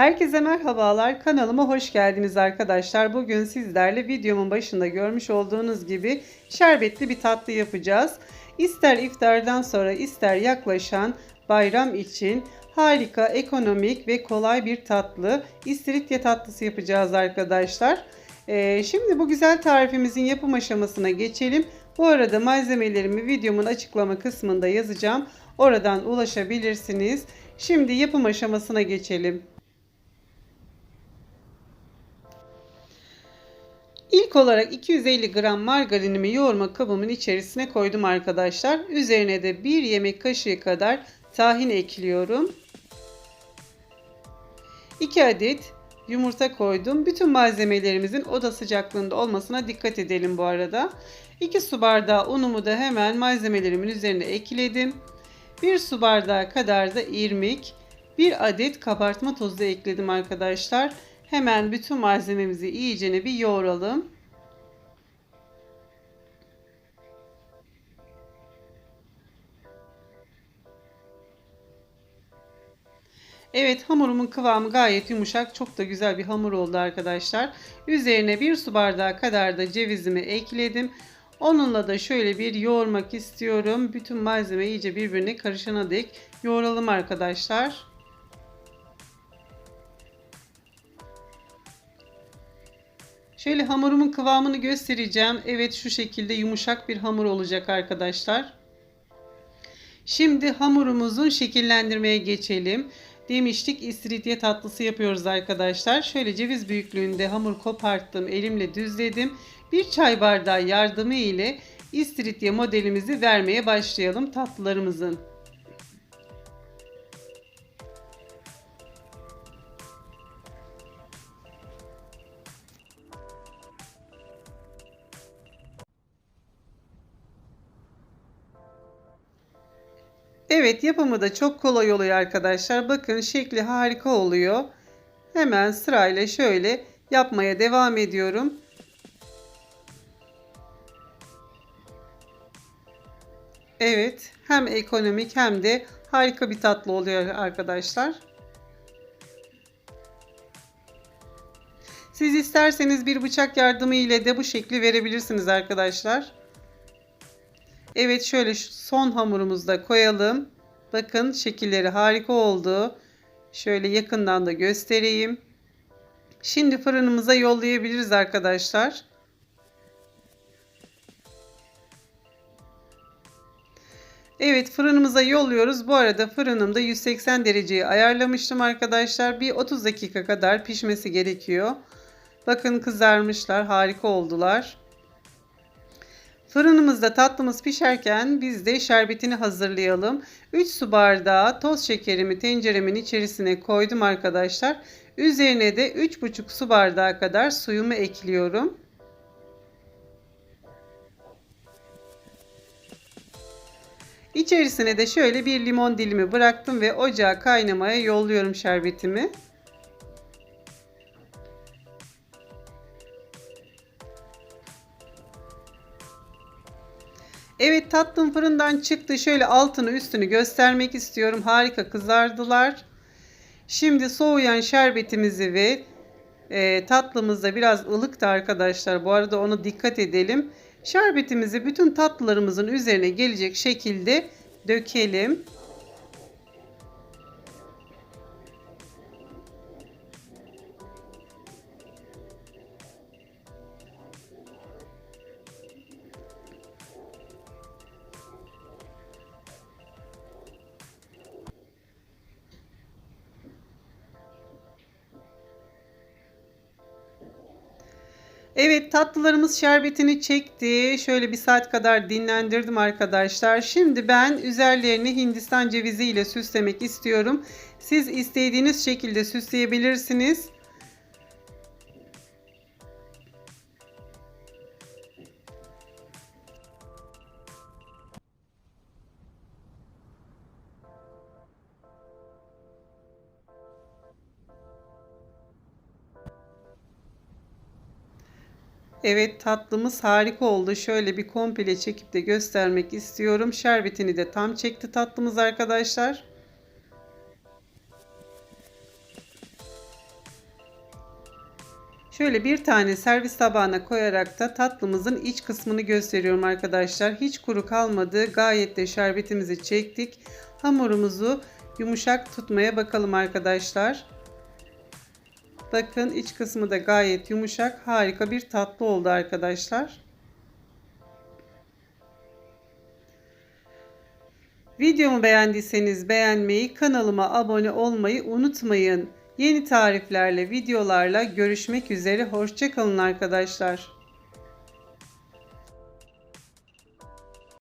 Herkese merhabalar. Kanalıma hoş geldiniz arkadaşlar. Bugün sizlerle videomun başında görmüş olduğunuz gibi şerbetli bir tatlı yapacağız. İster iftardan sonra ister yaklaşan bayram için harika, ekonomik ve kolay bir tatlı istiridye tatlısı yapacağız arkadaşlar. Ee, şimdi bu güzel tarifimizin yapım aşamasına geçelim. Bu arada malzemelerimi videomun açıklama kısmında yazacağım. Oradan ulaşabilirsiniz. Şimdi yapım aşamasına geçelim. İlk olarak 250 gram margarinimi yoğurma kabımın içerisine koydum arkadaşlar. Üzerine de 1 yemek kaşığı kadar tahin ekliyorum. 2 adet yumurta koydum. Bütün malzemelerimizin oda sıcaklığında olmasına dikkat edelim bu arada. 2 su bardağı unumu da hemen malzemelerimin üzerine ekledim. 1 su bardağı kadar da irmik, 1 adet kabartma tozu ekledim arkadaşlar. Hemen bütün malzememizi iyicene bir yoğuralım. Evet hamurumun kıvamı gayet yumuşak. Çok da güzel bir hamur oldu arkadaşlar. Üzerine bir su bardağı kadar da cevizimi ekledim. Onunla da şöyle bir yoğurmak istiyorum. Bütün malzeme iyice birbirine karışana dek yoğuralım arkadaşlar. Şöyle hamurumun kıvamını göstereceğim. Evet şu şekilde yumuşak bir hamur olacak arkadaşlar. Şimdi hamurumuzun şekillendirmeye geçelim. Demiştik istiridye tatlısı yapıyoruz arkadaşlar. Şöyle ceviz büyüklüğünde hamur koparttım. Elimle düzledim. Bir çay bardağı yardımı ile istiridye modelimizi vermeye başlayalım tatlılarımızın. Evet yapımı da çok kolay oluyor arkadaşlar. Bakın şekli harika oluyor. Hemen sırayla şöyle yapmaya devam ediyorum. Evet hem ekonomik hem de harika bir tatlı oluyor arkadaşlar. Siz isterseniz bir bıçak yardımı ile de bu şekli verebilirsiniz arkadaşlar. Evet şöyle son hamurumuzu da koyalım. Bakın şekilleri harika oldu. Şöyle yakından da göstereyim. Şimdi fırınımıza yollayabiliriz arkadaşlar. Evet fırınımıza yolluyoruz. Bu arada fırınımda 180 dereceyi ayarlamıştım arkadaşlar. Bir 30 dakika kadar pişmesi gerekiyor. Bakın kızarmışlar. Harika oldular. Fırınımızda tatlımız pişerken biz de şerbetini hazırlayalım. 3 su bardağı toz şekerimi tenceremin içerisine koydum arkadaşlar. Üzerine de 3,5 su bardağı kadar suyumu ekliyorum. İçerisine de şöyle bir limon dilimi bıraktım ve ocağa kaynamaya yolluyorum şerbetimi. Evet tatlım fırından çıktı. Şöyle altını üstünü göstermek istiyorum. Harika kızardılar. Şimdi soğuyan şerbetimizi ve e, tatlımız da biraz ılıktı arkadaşlar. Bu arada onu dikkat edelim. Şerbetimizi bütün tatlılarımızın üzerine gelecek şekilde dökelim. Evet tatlılarımız şerbetini çekti. Şöyle bir saat kadar dinlendirdim arkadaşlar. Şimdi ben üzerlerini Hindistan cevizi ile süslemek istiyorum. Siz istediğiniz şekilde süsleyebilirsiniz. Evet tatlımız harika oldu. Şöyle bir komple çekip de göstermek istiyorum. Şerbetini de tam çekti tatlımız arkadaşlar. Şöyle bir tane servis tabağına koyarak da tatlımızın iç kısmını gösteriyorum arkadaşlar. Hiç kuru kalmadı. Gayet de şerbetimizi çektik. Hamurumuzu yumuşak tutmaya bakalım arkadaşlar. Bakın iç kısmı da gayet yumuşak. Harika bir tatlı oldu arkadaşlar. Videomu beğendiyseniz beğenmeyi, kanalıma abone olmayı unutmayın. Yeni tariflerle, videolarla görüşmek üzere. Hoşçakalın arkadaşlar.